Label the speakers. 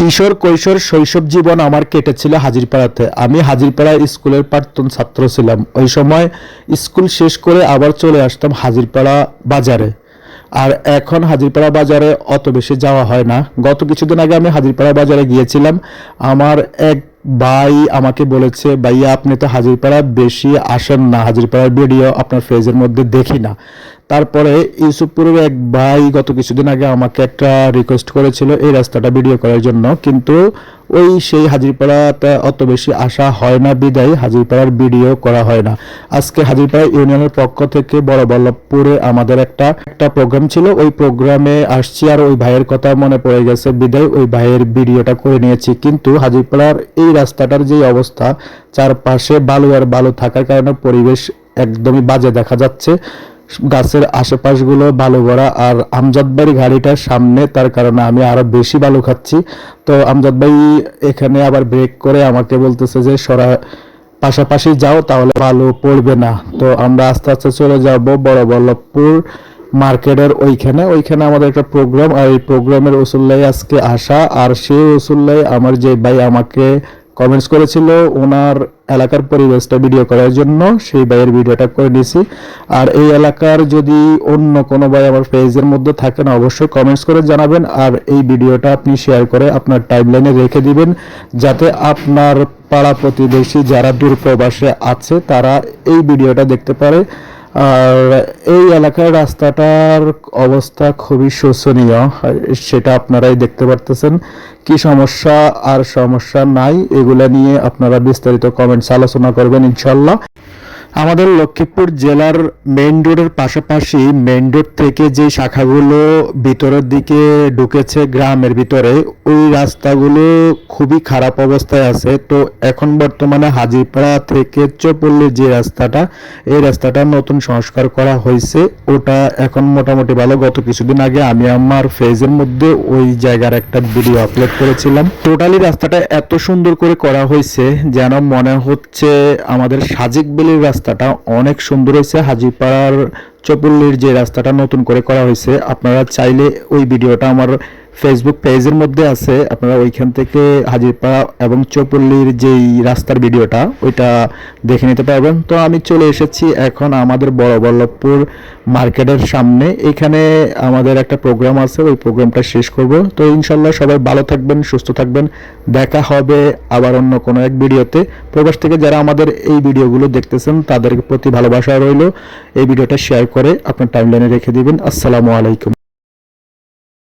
Speaker 1: কিশোর, কৈশোর, শৈশব জীবন আমার কেটেছিল হাজিরপাড়াতে। আমি হাজিরপাড়া স্কুলের প্রাক্তন ছাত্র ছিলাম। ওই সময় স্কুল শেষ করে আবার চলে আসতাম হাজিরপাড়া বাজারে। আর এখন হাজিরপাড়া বাজারে অত বেশি যাওয়া হয় না। গত কিছুদিন আগে আমি হাজিরপাড়া বাজারে গিয়েছিলাম। আমার এক ভাই আমাকে বলেছে, ভাইয়া, আপনি তো হাজিরপাড়া বেশি আসেন না। হাজিরপাড়ার ভিডিও আপনার ফেজের মধ্যে দেখি না। তারপরে ইউসুফপুরের এক ভাই গত কিছুদিন আগে আমাকে একটা রিকোয়েস্ট করেছিল এই রাস্তাটা ভিডিও করার জন্য, কিন্তু ওই সেই হাজিরপাড়াতে অত বেশি আসা হয় না, বিদায় হাজিরপাড়ার ভিডিও করা হয় না। আজকে হাজিরপাড়া ইউনিয়নের পক্ষ থেকে বড় বল্লভপুরে আমাদের একটা একটা প্রোগ্রাম ছিল, ওই প্রোগ্রামে আসছি আর ওই ভাইয়ের কথা মনে পড়ে গেছে, বিদায় ওই ভাইয়ের ভিডিওটা করে নিয়েছি। কিন্তু হাজিরপাড়ার এই রাস্তাটার যে অবস্থা, চারপাশে বালু আর বালু থাকার কারণে পরিবেশ একদমই বাজে দেখা যাচ্ছে। গাছের আশেপাশগুলো বালু ভরা, আর আমজাদ বাড়ি গাড়িটার সামনে, তার কারণে আমি আরও বেশি বালু খাচ্ছি। তো আমজাদ ভাই এখানে আবার ব্রেক করে আমাকে বলতেছে যে, সরা, পাশাপাশি যাও, তাহলে ভালো পড়বে না। তো আমরা আস্তে আস্তে চলে যাব বড় বল্লভপুর মার্কেটের ওইখানে। ওইখানে আমাদের একটা প্রোগ্রাম আর এই প্রোগ্রামের ওসুল্লাই আজকে আসা। আর সেই ওসুল্লাই আমার যে ভাই আমাকে কমেন্টস করেছিল, ওনার এলাকার পরিবেশটা ভিডিও করার জন্য, সেই ভাইয়ের ভিডিওটা করে নিয়েছি আর এই এলাকার যদি অন্য কোনো ভাই আমার পেজের মধ্যে থাকেন অবশ্যই কমেন্টস করে জানাবেন। আর এই ভিডিওটা আপনি শেয়ার করে আপনার টাইমলাইনে রেখে দিবেন, যাতে আপনার পাড়া প্রতিবেশী যারা দূর প্রবাসে আছে, তারা এই ভিডিওটা দেখতে পারে। আর এই এলাকার রাস্তাটার অবস্থা খুবই শোচনীয় সেটা আপনারাই দেখতে পারতেছেন। কি সমস্যা, আর সমস্যা নাই, এগুলা নিয়ে আপনারা বিস্তারিত কমেন্টস আলোচনা করবেন ইনশাল্লাহ। আমাদের লক্ষ্মীপুর জেলার মেইন রোডের পাশাপাশি মেইন রোড থেকে যে শাখাগুলো ভিতরের দিকে ঢুকেছে গ্রামের ভিতরে, ওই রাস্তাগুলো খুবই খারাপ অবস্থায় আছে। তো এখন বর্তমানে হাজিপাড়া থেকে চপল্লির যে রাস্তাটা, এই রাস্তাটা নতুন সংস্কার করা হয়েছে। ওটা এখন মোটামুটি ভালো। গত কিছুদিন আগে আমি আমার ফেজের মধ্যে ওই জায়গার একটা ভিডিও আপলোড করেছিলাম। টোটালি রাস্তাটা এত সুন্দর করে করা হয়েছে যেন মনে হচ্ছে আমাদের সাজিক বেলির রাস্তাটা অনেক সুন্দর হয়েছে। হাজিপাড়ার চপল্লির যে রাস্তাটা নতুন করে করা হয়েছে, আপনারা চাইলে ওই ভিডিওটা আমার ফেসবুক পেজের মধ্যে আছে, আপনারা ওইখান থেকে হাজিরপাড়া এবং চৌপল্লির যেই রাস্তার ভিডিওটা, ওইটা দেখে নিতে পারবেন। তো আমি চলে এসেছি এখন আমাদের বড় বল্লভপুর মার্কেটের সামনে। এখানে আমাদের একটা প্রোগ্রাম আছে, ওই প্রোগ্রামটা শেষ করব। তো ইনশাল্লাহ সবাই ভালো থাকবেন, সুস্থ থাকবেন। দেখা হবে আবার অন্য কোনো এক ভিডিওতে। প্রবাস থেকে যারা আমাদের এই ভিডিওগুলো দেখতেছেন, তাদের প্রতি ভালোবাসা রইল। এই ভিডিওটা শেয়ার করে আপনার টাইমলাইনে রেখে দিবেন। আসসালামু আলাইকুম।